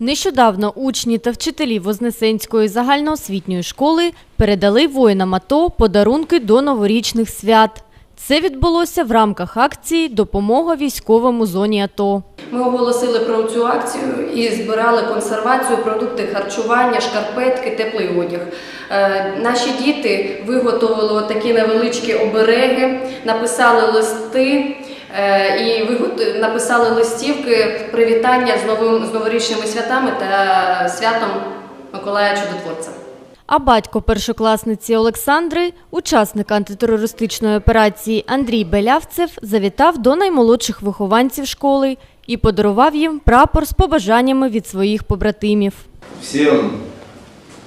Нещодавно учні та вчителі Вознесенської загальноосвітньої школи передали воїнам АТО подарунки до новорічних свят. Це відбулося в рамках акції Допомога військовим у зоні АТО. Ми оголосили про цю акцію і збирали консервацію, продукти харчування, шкарпетки, теплий одяг. Е, Наші діти виготовили такі невеличкі обереги, написали листи і вигот- написали листівки привітання з новим з новорічними святами та святом Миколая Чудотворця. А батько першокласниці Олександри, учасник антитерористичної операції Андрій Белявцев, завітав до наймолодших вихованців школи і подарував їм прапор з побажаннями від своїх побратимів. Всем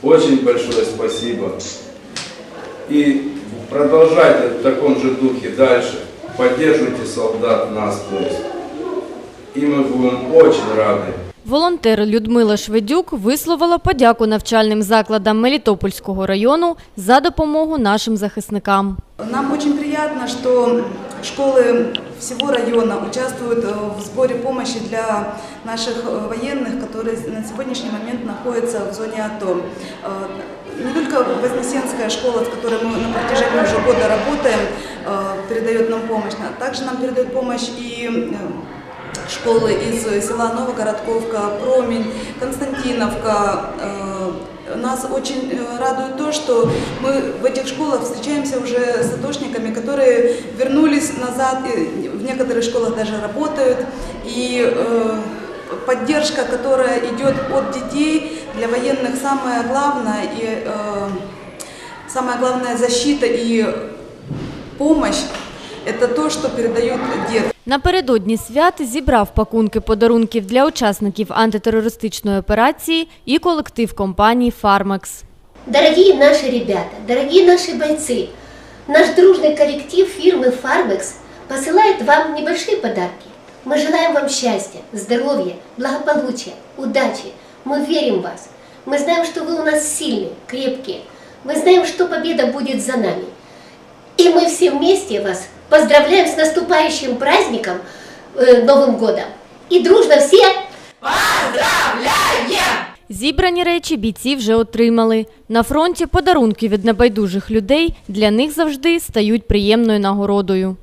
очень большое спасибо. И продолжайте в таком же духе дальше Поддерживайте солдат нас, то есть. И мы будем очень рады. Волонтер Людмила Шведюк висловила подяку навчальним закладам Мелітопольського району за допомогу нашим захисникам. Нам очень приятно, что школы всего района участвуют э, в сборе помощи для наших э, военных, которые на сегодняшний момент находятся в зоне АТО. Э, Не только Вознесенская школа, с которой мы на протяжении уже года работаем, э, передает нам помощь, а также нам передает помощь и э, школы из села Новогородковка, Промень, Константиновка. Э, Нас очень э, радует то, что мы в этих школах встречаемся уже с атошниками, которые вернулись назад, и в некоторых школах даже работают. И э, поддержка, которая идет от детей, для военных самое главное, и э, самая главная защита и помощь, это то, что передают дети. Напередодні свят зібрав пакунки подарунків для учасників антитерористичної операції і колектив компанії «Фармекс». Дорогие наши ребята, дорогие наши бойцы, наш дружный коллектив фирмы Farmex посылает вам небольшие подарки. Мы желаем вам счастья, здоровья, благополучия, удачи. Мы верим в вас. Мы знаем, что вы у нас сильные, крепкие. Мы знаем, что победа будет за нами. И мы все вместе вас поздравляем с наступающим праздником, э, Новым годом. И дружно все Зібрані речі бійці вже отримали. На фронті подарунки від небайдужих людей для них завжди стають приємною нагородою.